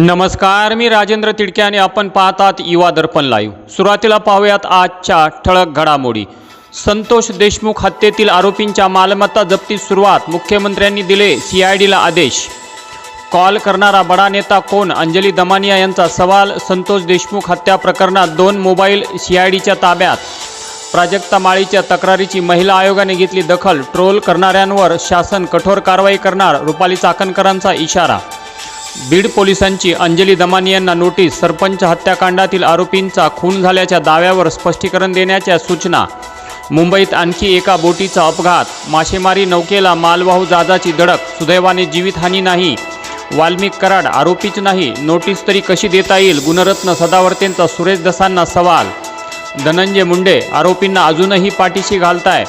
नमस्कार मी राजेंद्र तिडके आणि आपण पाहतात युवा दर्पण लाईव्ह सुरुवातीला पाहूयात आजच्या ठळक घडामोडी. संतोष देशमुख हत्येतील आरोपींच्या मालमत्ता जप्तीस सुरुवात मुख्यमंत्र्यांनी दिले सीआयडीला आदेश. कॉल करणारा बडा नेता कोण? अंजली दमानिया यांचा सवाल संतोष देशमुख हत्या प्रकरणात दोन मोबाईल सीआयडीच्या ताब्यात. प्राजक्ता माळीच्या तक्रारीची महिला आयोगाने घेतली दखल ट्रोल करणाऱ्यांवर शासन कठोर कारवाई करणार रुपाली चाकणकरांचा इशारा. बीड पोलिसांची अंजली दमानी यांना नोटीस सरपंच हत्याकांडातील आरोपींचा खून झाल्याच्या दाव्यावर स्पष्टीकरण देण्याच्या सूचना. मुंबईत आणखी एका बोटीचा अपघात. मासेमारी नौकेला मालवाहू जाजाची धडक. सुदैवाने जीवितहानी नाही. वाल्मिक कराड आरोपीच नाही. नोटीस तरी कशी देता येईल? गुणरत्न सदावर्तेंचा सुरेश दसांना सवाल. धनंजय मुंडे आरोपींना अजूनही पाठीशी घालताय.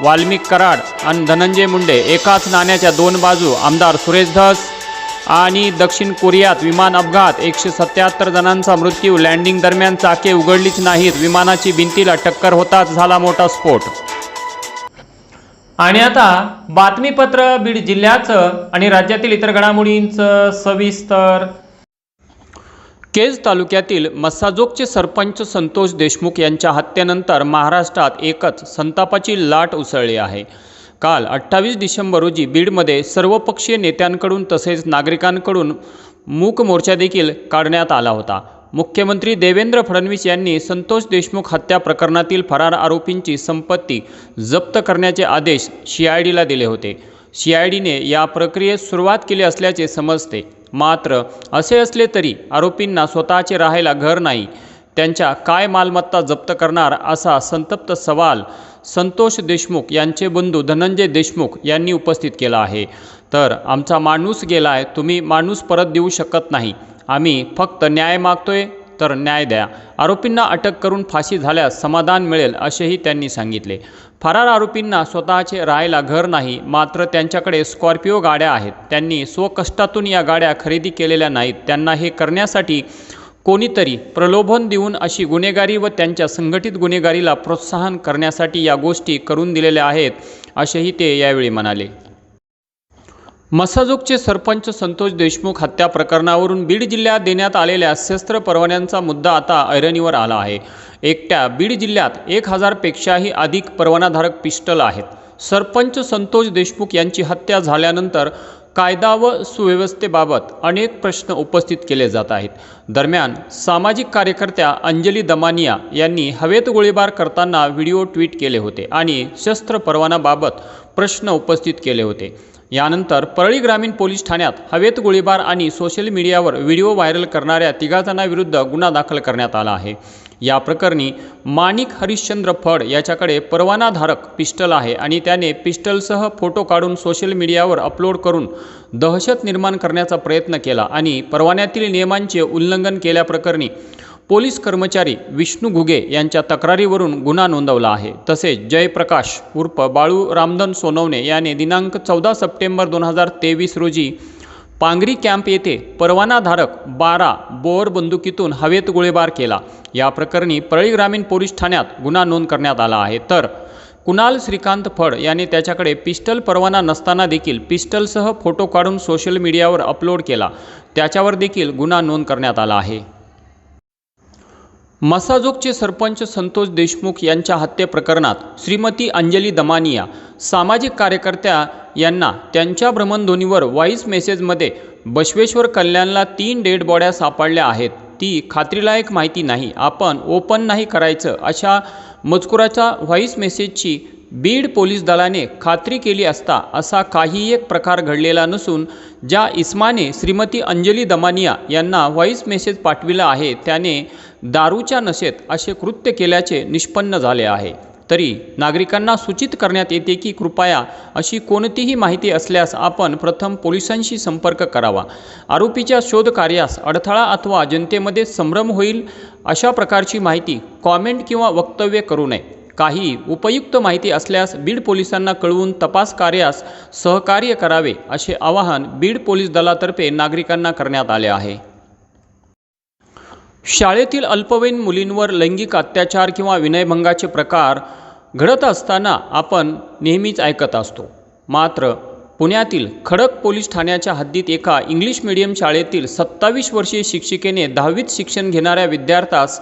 वाल्मिक कराड आणि धनंजय मुंडे एकाच नाण्याच्या दोन बाजू. आमदार सुरेश धस आणि दक्षिण कोरियात विमान अपघात. एकशे सत्याहत्तर जणांचा मृत्यू. लँडिंग दरम्यान चाके उघडलीच नाहीत. विमानाची भिंतीला टक्कर होताच झाला मोठा स्फोट. आणि आता बातमीपत्र बीड जिल्ह्याचं आणि राज्यातील इतर घडामोडींचं सविस्तर. केज तालुक्यातील मस्साजोगचे सरपंच संतोष देशमुख यांच्या हत्येनंतर महाराष्ट्रात एकच संतापाची लाट उसळली आहे. काल अठ्ठावीस डिसेंबर रोजी बीडमध्ये सर्वपक्षीय नेत्यांकडून तसेच नागरिकांकडून मूक मोर्चा देखील काढण्यात आला होता. मुख्यमंत्री देवेंद्र फडणवीस यांनी संतोष देशमुख हत्या प्रकरणातील फरार आरोपींची संपत्ती जप्त करण्याचे आदेश सीआयडीला आय डीला दिले होते. सीआयडीने आय डीने या प्रक्रियेत सुरुवात केली असल्याचे समजते. मात्र असे असले तरी आरोपींना स्वतःचे राहायला घर नाही. त्यांच्या काय मालमत्ता जप्त करणार असा संतप्त सवाल संतोष देशमुख यांचे बंधू धनंजय देशमुख यांनी उपस्थित केला आहे. तर आमचा माणूस गेला आहे तुम्ही माणूस परत देऊ शकत नाही. आम्ही फक्त न्याय मागतोय तर न्याय द्या. आरोपींना अटक करून फाशी झाल्यास समाधान मिळेल असेही त्यांनी सांगितले. फरार आरोपींना स्वतःचे राहायला घर नाही मात्र त्यांच्याकडे स्कॉर्पिओ गाड्या आहेत. त्यांनी स्वकष्टातून या गाड्या खरेदी केलेल्या नाहीत. त्यांना हे करण्यासाठी कोणीतरी प्रलोभन देऊन अशी गुन्हेगारी व त्यांच्या संघटित गुन्हेगारीला प्रोत्साहन करण्यासाठी या गोष्टी करून दिलेल्या आहेत असेही ते यावेळी म्हणाले. मसाजोगचे सरपंच संतोष देशमुख हत्या प्रकरणावरून बीड जिल्ह्यात देण्यात आलेल्या शस्त्र परवान्यांचा मुद्दा आता ऐरणीवर आला आहे. एकट्या बीड जिल्ह्यात एक हजारपेक्षाही अधिक परवानाधारक पिस्टल आहेत. सरपंच संतोष देशमुख यांची हत्या झाल्यानंतर कायदा व सुव्यवस्थेबाबत अनेक प्रश्न उपस्थित केले जात आहेत. दरम्यान सामाजिक कार्यकर्त्या अंजली दमानिया यांनी हवेत गोळीबार करताना व्हिडिओ ट्विट केले होते आणि शस्त्र परवानाबाबत प्रश्न उपस्थित केले होते. यानंतर परळी ग्रामीण पोलीस ठाण्यात हवेत गोळीबार आणि सोशल मीडियावर व्हिडिओ व्हायरल करणाऱ्या तिघाजणांविरुद्ध गुन्हा दाखल करण्यात आला आहे. या प्रकरणी माणिक हरिश्चंद्र फड याच्याकडे परवानाधारक पिस्टल आहे आणि त्याने पिस्टलसह फोटो काढून सोशल मीडियावर अपलोड करून दहशत निर्माण करण्याचा प्रयत्न केला आणि परवान्यातील नियमांचे उल्लंघन केल्याप्रकरणी पोलीस कर्मचारी विष्णू घुगे यांच्या तक्रारीवरून गुन्हा नोंदवला आहे. तसेच जयप्रकाश उर्फ बाळू रामधन सोनवणे याने दिनांक चौदा सप्टेंबर दोन हजार तेवीस रोजी पांगरी कॅम्प येथे परवानाधारक बारा बोअर बंदुकीतून हवेत गोळीबार केला. या प्रकरणी परळी ग्रामीण पोलीस ठाण्यात गुन्हा नोंद करण्यात आला आहे. तर कुणाल श्रीकांत फड याने त्याच्याकडे पिस्टल परवाना नसताना देखील पिस्टलसह फोटो काढून सोशल मीडियावर अपलोड केला. त्याच्यावर देखील गुन्हा नोंद करण्यात आला आहे. मसाजोगचे सरपंच संतोष देशमुख यांच्या हत्ये प्रकरणात श्रीमती अंजली दमानिया सामाजिक कार्यकर्त्या यांना त्यांच्या भ्रमणध्वनीवर व्हॉईस मेसेजमध्ये बसवेश्वर कल्याणला तीन डेड बॉड्या सापडल्या आहेत. ती खात्रीलायक माहिती नाही. आपण ओपन नाही करायचं अशा मजकुराच्या व्हॉईस मेसेजची बीड पोलीस दलाने खात्री केली असता असा काही एक प्रकार घडलेला नसून ज्या इस्माने श्रीमती अंजली दमानिया यांना व्हॉईस मेसेज पाठविला आहे त्याने दारूच्या नशेत असे कृत्य केल्याचे निष्पन्न झाले आहे. तरी नागरिकांना सूचित करण्यात येते की कृपया अशी कोणतीही माहिती असल्यास आपण प्रथम पोलिसांशी संपर्क करावा. आरोपीच्या शोधकार्यास अडथळा अथवा जनतेमध्ये संभ्रम होईल अशा प्रकारची माहिती कॉमेंट किंवा वक्तव्य करू नये. काही उपयुक्त माहिती असल्यास बीड पोलिसांना कळवून तपास कार्यास सहकार्य करावे असे आवाहन बीड पोलीस दलातर्फे नागरिकांना करण्यात आले आहे. शाळेतील अल्पवयीन मुलींवर लैंगिक अत्याचार किंवा विनयभंगाचे प्रकार घडत असताना आपण नेहमीच ऐकत असतो. मात्र पुण्यातील खडक पोलीस ठाण्याच्या हद्दीत एका इंग्लिश मीडियम शाळेतील सत्तावीस वर्षीय शिक्षिकेने दहावीत शिक्षण घेणाऱ्या विद्यार्थ्यास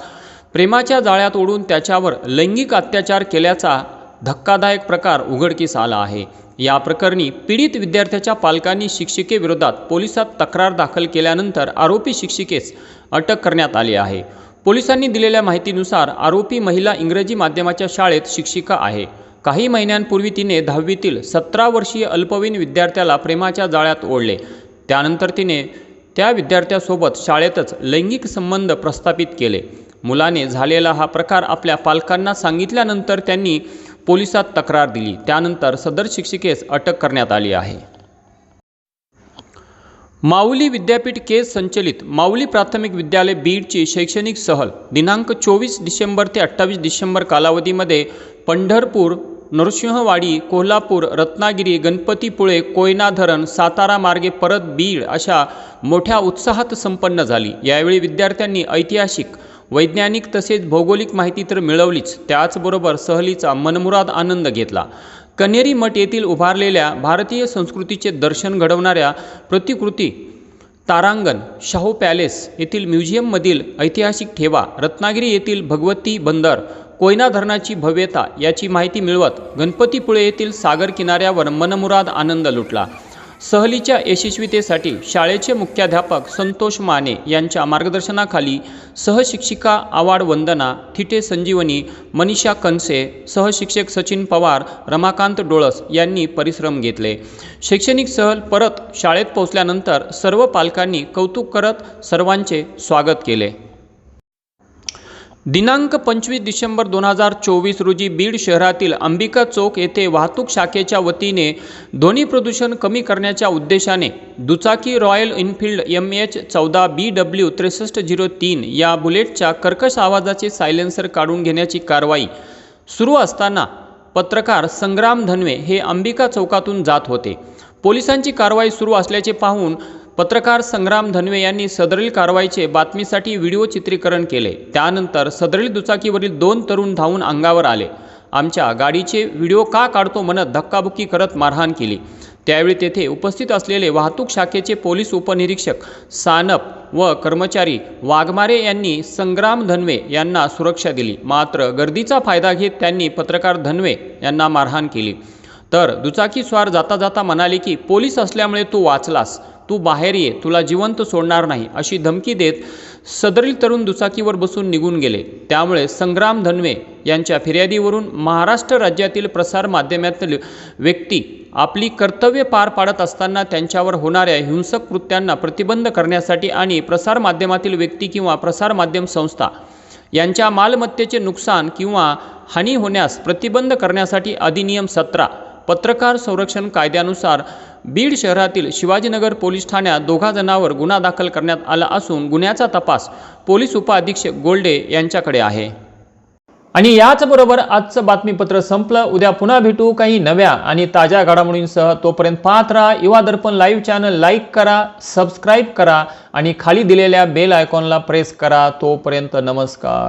प्रेमाच्या जाळ्यात ओढून त्याच्यावर लैंगिक अत्याचार केल्याचा धक्कादायक प्रकार उघडकीस आला आहे. या प्रकरणी पीडित विद्यार्थ्याच्या पालकांनी शिक्षिकेविरोधात पोलिसात तक्रार दाखल केल्यानंतर आरोपी शिक्षिकेस अटक करण्यात आली आहे. पोलिसांनी दिलेल्या माहितीनुसार आरोपी महिला इंग्रजी माध्यमाच्या शाळेत शिक्षिका आहे. काही महिन्यांपूर्वी तिने दहावीतील सतरा वर्षीय अल्पवयीन विद्यार्थ्याला प्रेमाच्या जाळ्यात ओढले. त्यानंतर तिने त्या विद्यार्थ्यासोबत शाळेतच लैंगिक संबंध प्रस्थापित केले. मुलाने झालेला हा प्रकार आपल्या पालकांना सांगितल्यानंतर त्यांनी पोलिसात तक्रार दिली. त्यानंतर सदर शिक्षिकेस अटक करण्यात आली आहे. माऊली विद्यापीठ केस संचलित माऊली प्राथमिक विद्यालय बीडची शैक्षणिक सहल दिनांक चोवीस डिसेंबर ते अठ्ठावीस डिसेंबर कालावधीमध्ये पंढरपूर नरसिंहवाडी कोल्हापूर रत्नागिरी गणपतीपुळे कोयना धरण सातारा मार्गे परत बीड अशा मोठ्या उत्साहात संपन्न झाली. यावेळी विद्यार्थ्यांनी ऐतिहासिक वैज्ञानिक तसेच भौगोलिक माहिती तर मिळवलीच त्याचबरोबर सहलीचा मनमुराद आनंद घेतला. कन्हेरी मठ येथील उभारलेल्या भारतीय संस्कृतीचे दर्शन घडवणाऱ्या प्रतिकृती तारांगण शाहू पॅलेस येथील म्युझियममधील ऐतिहासिक ठेवा रत्नागिरी येथील भगवती बंदर कोयना धरणाची भव्यता याची माहिती मिळवत गणपतीपुळे येथील सागर किनाऱ्यावर मनमुराद आनंद लुटला. सहलीच्या यशस्वीतेसाठी शाळेचे मुख्याध्यापक संतोष माने यांच्या मार्गदर्शनाखाली सहशिक्षिका आवाड वंदना थिटे संजीवनी मनीषा कनसे सहशिक्षक सचिन पवार रमाकांत डोळस यांनी परिश्रम घेतले. शैक्षणिक सहल परत शाळेत पोहोचल्यानंतर सर्व पालकांनी कौतुक करत सर्वांचे स्वागत केले. दिनांक पंचवीस डिसेंबर दोन हजार चोवीस रोजी बीड शहरातील अंबिका चौक येथे वाहतूक शाखेच्या वतीने ध्वनी प्रदूषण कमी करण्याच्या उद्देशाने दुचाकी रॉयल इनफिल्ड एम एच चौदा बी डब्ल्यू त्रेसष्ट झिरो तीन या बुलेटच्या कर्कश आवाजाचे सायलेन्सर काढून घेण्याची कारवाई सुरू असताना पत्रकार संग्राम धनवे हे अंबिका चौकातून जात होते. पोलिसांची कारवाई सुरू असल्याचे पाहून पत्रकार संग्राम धनवे यांनी सदरील कारवाईचे बातमीसाठी व्हिडिओ चित्रीकरण केले. त्यानंतर सदरील दुचाकीवरील दोन तरुण धावून अंगावर आले. आमच्या गाडीचे व्हिडिओ का काढतो म्हणत धक्काबुक्की करत मारहाण केली. त्यावेळी तेथे उपस्थित असलेले वाहतूक शाखेचे पोलीस उपनिरीक्षक सानप व कर्मचारी वाघमारे यांनी संग्राम धनवे यांना सुरक्षा दिली. मात्र गर्दीचा फायदा घेत त्यांनी पत्रकार धनवे यांना मारहाण केली. तर दुचाकीस्वार जाता जाता म्हणाले की पोलीस असल्यामुळे तू वाचलास. तू बाहेर ये तुला जिवंत सोडणार नाही अशी धमकी देत सदरील तरुण दुचाकीवर बसून निघून गेले. त्यामुळे संग्राम धनवे यांच्या फिर्यादीवरून महाराष्ट्र राज्यातील प्रसार माध्यमातील व्यक्ती आपली कर्तव्य पार पाडत असताना त्यांच्यावर होणाऱ्या हिंसक कृत्यांना प्रतिबंध करण्यासाठी आणि प्रसारमाध्यमातील व्यक्ती किंवा प्रसारमाध्यम संस्था यांच्या मालमत्तेचे नुकसान किंवा हानी होण्यास प्रतिबंध करण्यासाठी अधिनियम सतरा पत्रकार संरक्षण कायद्यानुसार बीड शहरातील शिवाजीनगर पोलीस ठाण्यात दोघा जणांवर गुन्हा दाखल करण्यात आला असून गुन्ह्याचा तपास पोलीस उपअधीक्षक गोल्डे यांच्याकडे आहे. आणि याचबरोबर आजचं बातमीपत्र संपलं. उद्या पुन्हा भेटू काही नव्या आणि ताज्या घडामोडींसह. तोपर्यंत पाहत राहा Yuva Darpan live channel like करा सबस्क्राईब करा आणि खाली दिलेल्या बेल आयकॉनला प्रेस करा. तोपर्यंत नमस्कार.